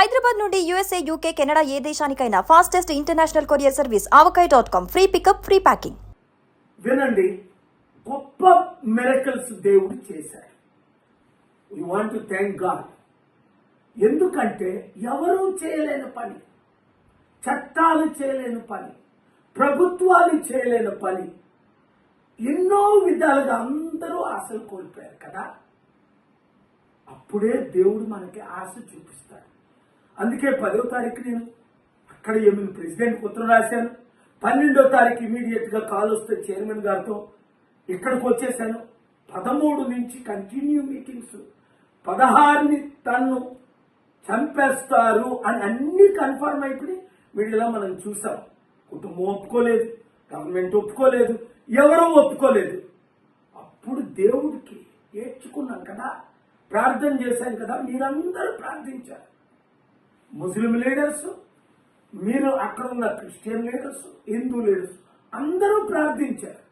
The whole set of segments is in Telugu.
హైదరాబాద్ నుండి యూఎస్ఏ యూకే కెనడా ఏ దేశానికైనా fastest international courier service Avakaya dot com free pickup free packing వినండి గొప్ప మెరకల్స్ దేవుడు చేశారు you want to thank God ఎందుకంటే ఎవరూ చేయలేని పని చట్టాలు చేయలేని పని ప్రభుత్వాలు చేయలేని పని ఎన్నో విధాలుగా అందరూ ఆశలు కోల్పోయారు కదా? అప్పుడే దేవుడు మనకి ఆశ చూపిస్తాడు. అందుకే పదో తారీఖు నేను అక్కడ ఏమి ప్రెసిడెంట్ ఉత్తరం రాశాను. పన్నెండో తారీఖు ఇమీడియట్గా కాల్ వస్తే చైర్మన్ గారితో ఇక్కడికి వచ్చేసాను. పదమూడు నుంచి కంటిన్యూ మీటింగ్స్. పదహారుని తన్ను చంపేస్తారు అని అన్ని కన్ఫర్మ్ అయిపోయి మీడియాలో మనం చూసాం. కుటుంబం ఒప్పుకోలేదు గవర్నమెంట్ ఒప్పుకోలేదు ఎవరూ ఒప్పుకోలేదు. అప్పుడు దేవుడికి ఏడ్చుకున్నాం కదా. ప్రార్థన చేశాం కదా. మీరందరూ ప్రార్థించారు. ముస్లిం లీడర్స్ మీరు అక్కడ ఉన్న క్రిస్టియన్ లీడర్స్ హిందూ లీడర్స్ అందరూ ప్రార్థించారు.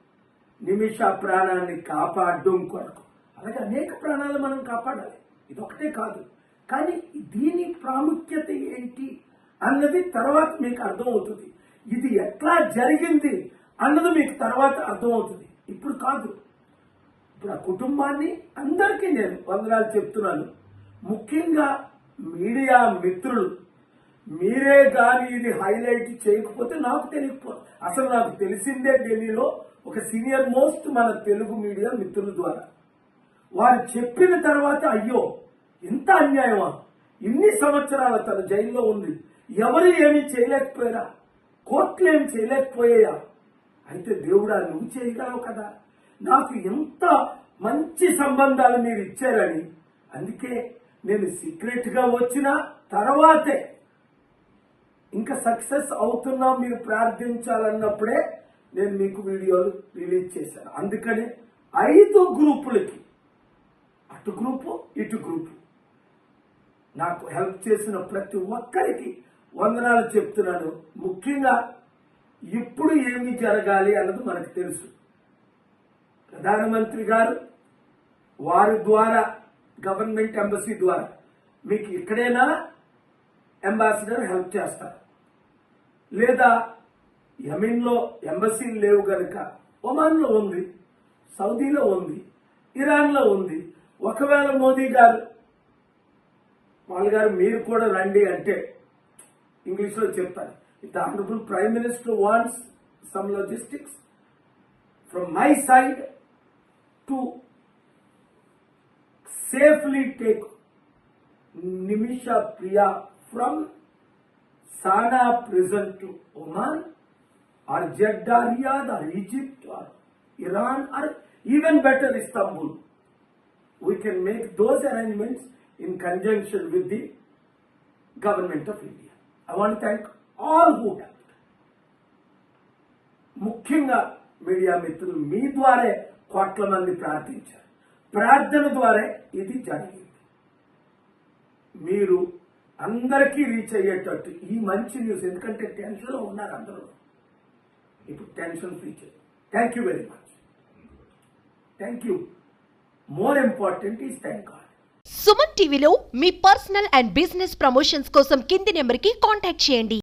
నిమిష ప్రాణాన్ని కాపాడడం కొరకు. అలాగే అనేక ప్రాణాలు మనం కాపాడాలి. ఇది ఒకటే కాదు. కానీ దీని ప్రాముఖ్యత ఏంటి అన్నది తర్వాత మీకు అర్థమవుతుంది. ఇది ఎట్లా జరిగింది అన్నది మీకు తర్వాత అర్థమవుతుంది. ఇప్పుడు కాదు. ఇప్పుడు ఆ కుటుంబాన్ని అందరికీ నేను వందనాలు చెప్తున్నాను. ముఖ్యంగా మీడియా మిత్రులు మీరే కానీ ఇది హైలైట్ చేయకపోతే నాకు తెలియకపోదు అసలు నాకు తెలిసిందే ఢిల్లీలో ఒక సీనియర్ మోస్ట్ మన తెలుగు మీడియా మిత్రుల ద్వారా. వారు చెప్పిన తర్వాత అయ్యో ఇంత అన్యాయమా? ఇన్ని సంవత్సరాల తన జైల్లో ఉంది. ఎవరు ఏమీ చేయలేకపోయారా? కోర్టులు ఏమి చేయలేకపోయాయా? అయితే దేవుడా నువ్వు చేయగలవు కదా. నాకు ఎంత మంచి సంబంధాలు మీరు ఇచ్చారని. అందుకే నేను సీక్రెట్గా వచ్చిన తర్వాతే ఇంకా సక్సెస్ అవుతున్నా మీరు ప్రార్థించాలన్నప్పుడే నేను మీకు వీడియోలు రిలీజ్ చేశాను. అందుకని ఐదు గ్రూపులకి అటు గ్రూపు ఇటు గ్రూపు నాకు హెల్ప్ చేసిన ప్రతి ఒక్కరికి వందనాలు చెప్తున్నాను. ముఖ్యంగా ఇప్పుడు ఏమి జరగాలి అన్నది మనకు తెలుసు. ప్రధానమంత్రి గారు వారి ద్వారా గవర్నమెంట్ ఎంబసీ ద్వారా మీకు ఎక్కడైనా అంబాసిడర్ హెల్ప్ చేస్తారు. లేదా యమిన్లో ఎంబసీలు లేవు గనుక ఒమాన్లో ఉంది సౌదీలో ఉంది ఇరాన్లో ఉంది. ఒకవేళ మోదీ గారు వాళ్ళ గారు మీరు కూడా రండి అంటే ఇంగ్లీష్లో చెప్తారు the honourable prime minister wants some logistics from my side to safely take Nimisha Priya from Sanaa prison to Oman or Jeddah or Riyadh or Egypt or Iran or even better Istanbul we can make those arrangements in conjunction with the government of India I want thank all who ముఖ్యంగా మీడియా మిత్రులు మీ ద్వారే కోట్ల మంది ప్రార్థించారు ప్రార్థన ద్వారా ఇది జరిగింది. మీరు అందరికీ రీచ్ అయ్యేటట్టు ఈ మంచి న్యూస్ ఎందుకంటే టెన్షన్లో ఉన్నారు అందరూ. ఇప్పుడు టెన్షన్ ఫ్రీ చేయండి thank you very much thank you more important is thank God Suman టీవీలో మీ పర్సనల్ అండ్ బిజినెస్ ప్రమోషన్స్ కోసం కింది నెంబర్కి కాంటాక్ట్ చేయండి.